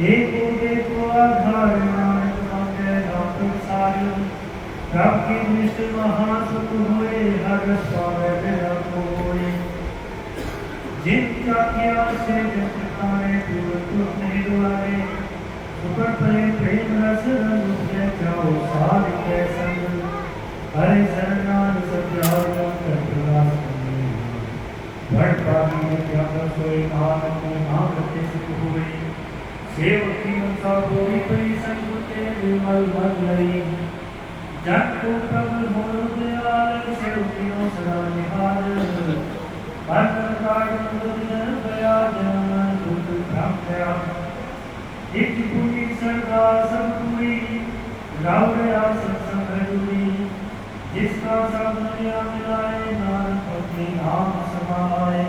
एको देखो आधार नानक मांगे नाथ सारी रब की दृष्टि महासुख हुए हर स्वामे बिना कोई जिनका क्या से जग दूर तुम नहीं दुआरे सुपर परे प्रेम रस रंग के जाओ सार के संग हरे शरणान सत्याग कर क्या सोए नाम के सुख हुए सेवकी मनसा गोरी परी संगुते निर्मल मन लई जग को प्रभु मोर दयाल सेवकियों सदा निहार बंधन काट मुदिन गया जन दुख भ्रम गया इति पुनि सरदा सब पूरी राव गया सत्संग जुड़ी जिसका सब दुनिया मिलाए नानक अपने नाम समाए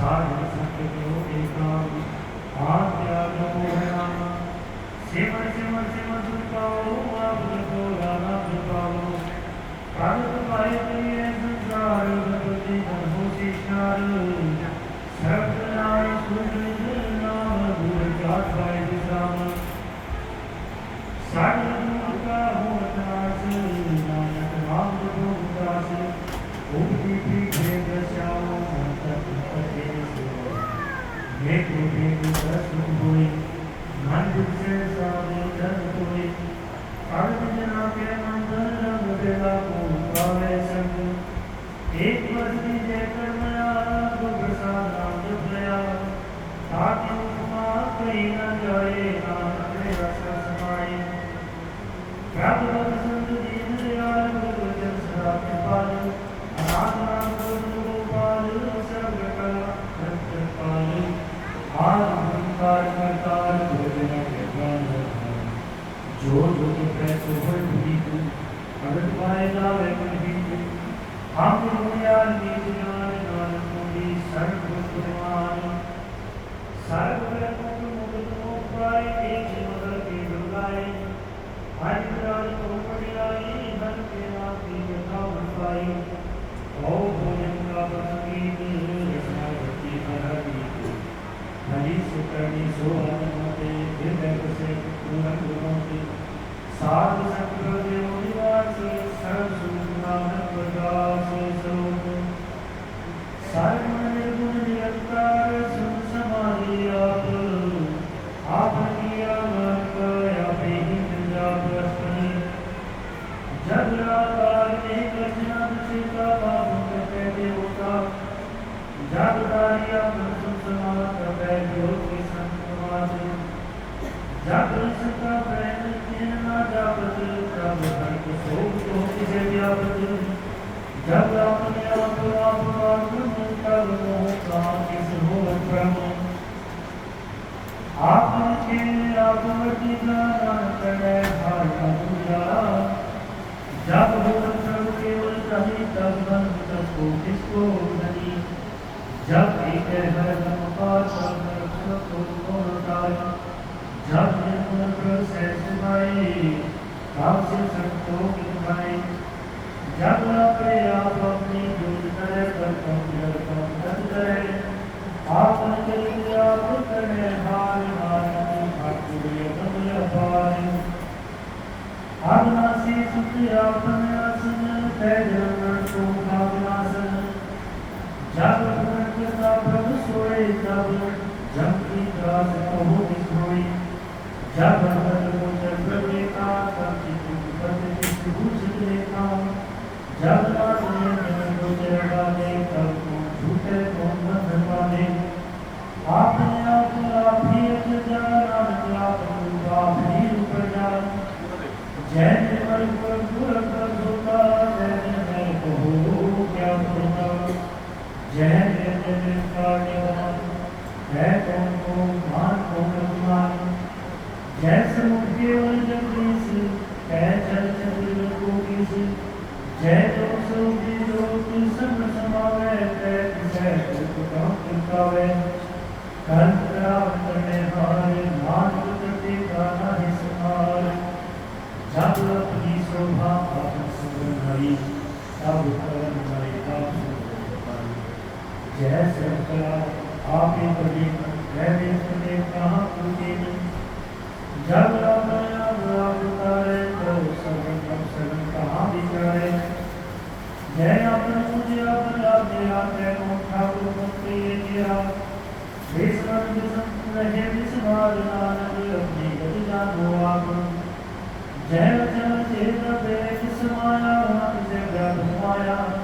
ਸਾਰੇ ਸਤਿ ਜੋ। ਏਕਾਮ ਆਤਿਆ ਮੋਹਨਾ ਸਿਮਰ ਸਿਮਰ ਸਿਮਰ ਤੁਕਾਉ ਆਪ ਕੋ ਰਾਮ ਜਪਾਉ ਪ੍ਰਭ ਪਾਏ ਤੇ ਸੰਸਾਰ ਜਪਤੀ जब आप आप आप तब मोह कहाँ किस हो प्रभु आपके आप वर्ती का नाम करे भाई पूजा जब हो सब केवल कभी तब मन सबको किसको नहीं जब एक है नमकार सबको कोटाय जब निर्गुण से सुनाए आप से संतोष निभाए जब अपने आप अपनी दूर करे तब कम जब करे आप करेंगे आप करे हार हार ठाकुर कमल पाए आगनासी सुखी आपने आसन तैजन को भावनासन जब का प्रभु सोए तब जब की दास कहो दिखोई जब को जब देखा तब चित्त पद चित्त भूष देखा जब माने जान जय निर्मल पर गुर कर धोता जय निर्मल कहो क्या धोता जय जय जय काटे है कौन को मान कौन अभिमान जैसे केवल जगदीश है चल चल को किस जय तो सोती जो तू सब समावे है जय तो तो कितावे कल रात में हार मान करते का नहीं समार जब अपनी शोभा अपन सुगंधाई तब कर्म हमारे आप सुगंधाई जय सरकरा आप ही कभी वैदे सुने कहाँ पूजे जब राम राम राम तो सगन अब सगन कहाँ बिचारे जय अपन मुझे अपन राज्य आते को ठाकुर मुक्ति किया विश्वन विश्व रहे विस्मार नानक अपनी गति जानो आप। जय वचन चेत देख समाया मन से व्याप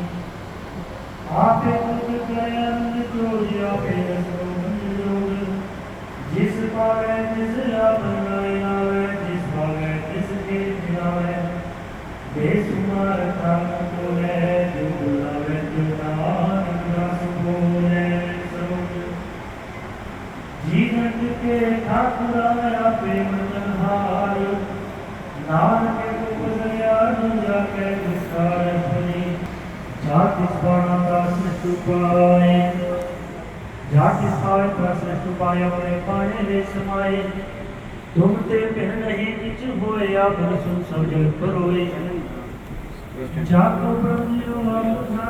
बेसुमार काम को है जो बुलावे जो नानक रस बोले सब जीवन के ठाकुर आपे मनहार नानक को बदलिया दुनिया के विस्तार फली जाति स्वर्णा का सृष्टि पाए जाति पाए का सृष्टि पाए और पाए ले समाए तुम ते पिन नहीं किच होए या भर सुन सब जग परोए जाको ब्रह्म जो आप